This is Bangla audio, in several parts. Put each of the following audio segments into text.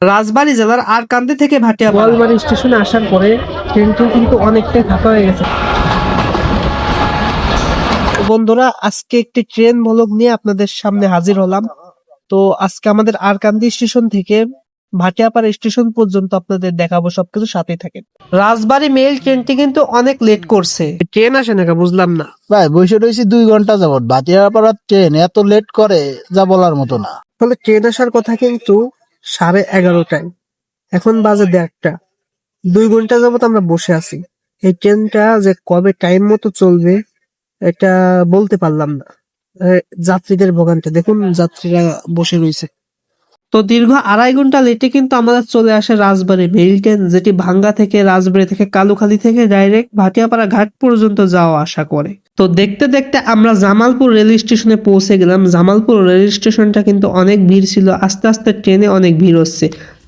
রাজবাড়ী জেলার আরকান্দি থেকে ভাটিয়া গোয়ালবাড়ি স্টেশনে আসার পরে ট্রেনটি কিন্তু অনেকটাই ফাঁকা হয়ে গেছে। বন্ধুরা আজকে একটি ট্রেন ভ্লগ নিয়ে আপনাদের সামনে হাজির হলাম। তো আজকে আমাদের আরকান্দি স্টেশন থেকে ভাটিয়াপাড়া স্টেশন পর্যন্ত আপনাদের দেখাবো সবকিছু সাথে থাকেন। রাজবাড়ী মেল ট্রেনটি কিন্তু অনেক লেট করছে। ট্রেন আসে নাকি বুঝলাম না। ভাই বসে রয়েছি দুই ঘণ্টা যাবত ভাটিয়াপাড়ার ট্রেন এত লেট করে যা বলার মতো না। ফলে ট্রেন আসার কথা কিন্তু সাড়ে এগারোটায় এখন বাজে দেড়টা। দুই ঘণ্টা যাবত আমরা বসে আছি। এই ট্রেনটা যে কবে টাইম মতো চলবে এটা বলতে পারলাম না। যাত্রীদের ভোগান্তি। দেখুন যাত্রীরা বসে রয়েছে। তো দীর্ঘ আড়াই ঘণ্টা লেটে কিন্তু আমাদের চলে আসে রাজবাড়ি মেইল ট্রেন যেটি ভাঙ্গা থেকে রাজবাড়ি থেকে কালুখালী থেকে ডাইরেক্ট ভাটিয়াপাড়া ঘাট পর্যন্ত যাওয়া আসা করে। তো দেখতে দেখতে আমরা জামালপুর রেল স্টেশনে পৌঁছে গেলাম। জামালপুর রেল স্টেশনটা কিন্তু অনেক ভিড় ছিল। আস্তে আস্তে ট্রেনে অনেক ভিড় হচ্ছে।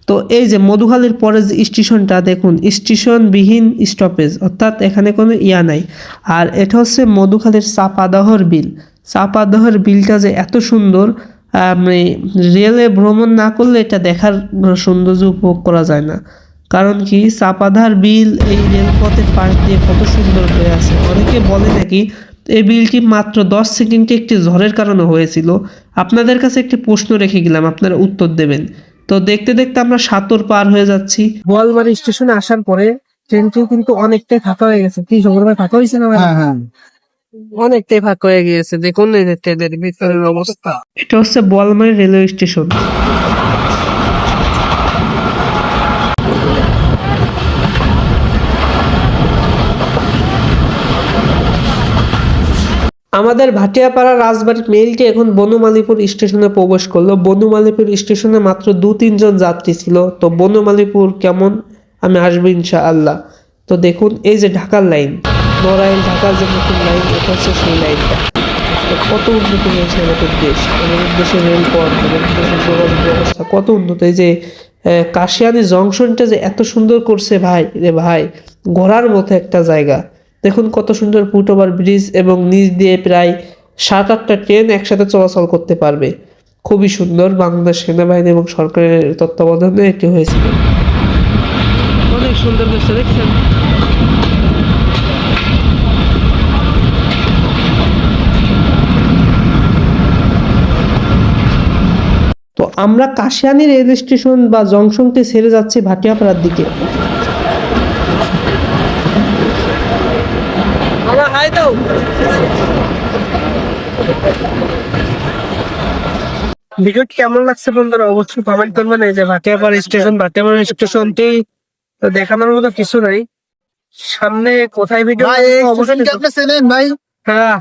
তো এই যে মধুখালীর পরে যে স্টেশনটা দেখুন স্টেশন বিহীন স্টপেজ অর্থাৎ এখানে কোনো ইয়া নাই। আর এটা হচ্ছে মধুখালীর চাপাদহর বিল। চাপাদহর বিলটা যে এত সুন্দর আহ, মানে রেলে ভ্রমণ না করলে এটা দেখার সৌন্দর্য উপভোগ করা যায় না। কারণ কি? চাপাধার বিল এই রেলপথের পাশ দিয়ে কত সুন্দর হয়ে আছে। অনেকে বলে নাকি এই বিলটি মাত্র দশ সেকেন্ডে একটি ঝড়ের কারণে হয়েছিল। আপনাদের কাছে একটি প্রশ্ন রেখে গেলাম আপনারা উত্তর দেবেন। তো দেখতে দেখতে আমরা সাতর পার হয়ে যাচ্ছি। বোয়ালমারি স্টেশনে আসার পরে ট্রেনটি কিন্তু অনেকটাই ফাঁকা হয়ে গেছে। কি ভাই ফাঁকা হয়েছে না? হ্যাঁ হ্যাঁ। অনেকটাই ফাঁকা হয়ে গিয়েছে, দেখুন ট্রেনের ভিতরের অবস্থা। এটা হচ্ছে বোয়ালমারি রেলওয়ে স্টেশন। আমাদের ভাটিয়াপাড়া রাজবাড়ির মেইলটি এখন বনমালীপুর স্টেশনে প্রবেশ করল। বনমালীপুর স্টেশনে মাত্র দু তিনজন যাত্রী ছিল। তো বনমালীপুর কেমন? আমি আসব ইনশাআল্লাহ। তো দেখুন, এই যে ঢাকার লাইন। নড়াইল ঢাকার যে নতুন লাইন, এটা হচ্ছে সেই লাইনটা। কত উন্নত হয়েছে আমাদের দেশ আমাদের দেশের রেলপথ আমাদের দেশের যোগাযোগ ব্যবস্থা, কত উন্নত। এই যে কাশিয়ানি জংশনটা যে এত সুন্দর করছে ভাই, রে ভাই, ঘোরার মতো একটা জায়গা। দেখুন কত সুন্দর ফুট ওভার ব্রিজ এবং নিচ দিয়ে প্রায় সাত আটটা ট্রেন একসাথে চলাচল করতে পারবে। খুবই সুন্দর বাংলাদেশ সেনাবাহিনী এবং সরকারের তত্ত্বাবধানে এটি হয়েছিল। অনেক সুন্দর দেখছেন। আমরা কাশিয়ানি রেল স্টেশন বা জংশনটি ছেড়ে যাচ্ছি ভাটিয়াপাড়ার দিকে। ভিডিওটি কেমন লাগছে বন্ধুরা? অবশ্যই কমেন্ট করবেন। এই যে ভাটিয়াপাড়া স্টেশন ভাটিয়াপাড়া স্টেশনটি দেখানোর মতো কিছু নাই। সামনে কোথায় ভিডিও এই স্টেশনকে আপনি চেনেন ভাই? হ্যাঁ।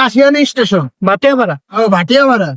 কাশিয়ানি স্টেশন। ভাটিয়াপাড়া? ও ভাটিয়াপাড়া।